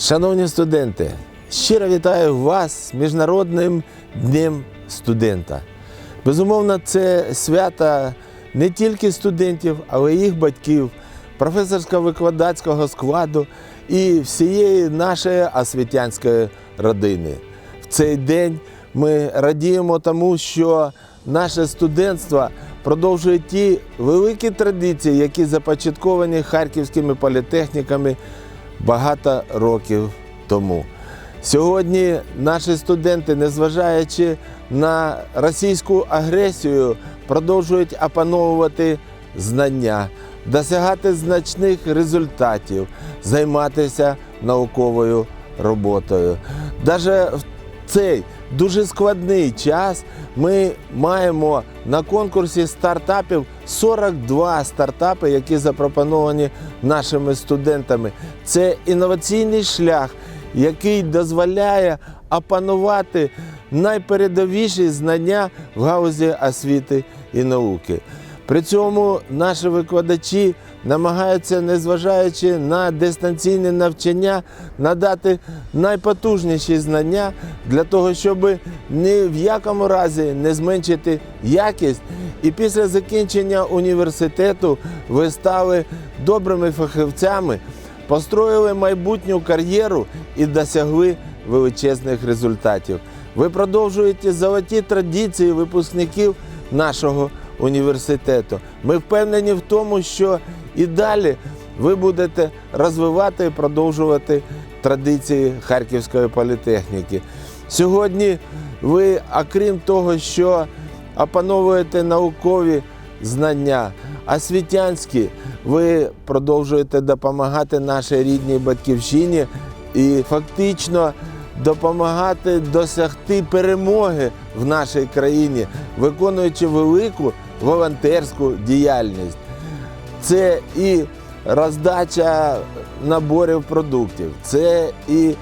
Шановні студенти, щиро вітаю вас з Міжнародним днем студента. Безумовно, це свято не тільки студентів, але й їх батьків, професорсько-викладацького складу і всієї нашої освітянської родини. В цей день ми радіємо тому, що наше студентство продовжує ті великі традиції, які започатковані харківськими політехніками багато років тому. Сьогодні наші студенти, незважаючи на російську агресію, продовжують опановувати знання, досягати значних результатів, займатися науковою роботою. Даже в цей дуже складний час ми маємо на конкурсі стартапів 42 стартапи, які запропоновані нашими студентами. Це інноваційний шлях, який дозволяє опанувати найпередовіші знання в галузі освіти і науки. При цьому наші викладачі намагаються, незважаючи на дистанційне навчання, надати найпотужніші знання для того, щоб ні в якому разі не зменшити якість. І після закінчення університету ви стали добрими фахівцями, построїли майбутню кар'єру і досягли величезних результатів. Ви продовжуєте золоті традиції випускників нашого університету. Ми впевнені в тому, що і далі ви будете розвивати і продовжувати традиції Харківської політехніки. Сьогодні ви, окрім того, що опановуєте наукові знання, освітянські, ви продовжуєте допомагати нашій рідній батьківщині і фактично допомагати досягти перемоги в нашій країні, виконуючи велику волонтерську діяльність. Це і роздача наборів продуктів, це і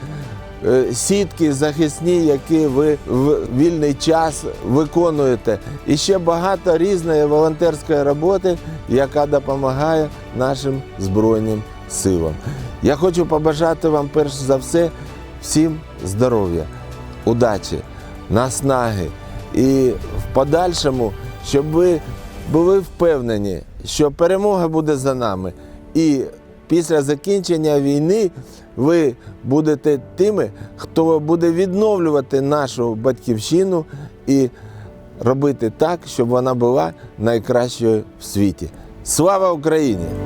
е, сітки захисні, які ви в вільний час виконуєте. І ще багато різної волонтерської роботи, яка допомагає нашим Збройним силам. Я хочу побажати вам перш за все всім здоров'я, удачі, наснаги і в подальшому, щоб ви були впевнені, що перемога буде за нами. І після закінчення війни ви будете тими, хто буде відновлювати нашу батьківщину і робити так, щоб вона була найкращою в світі. Слава Україні!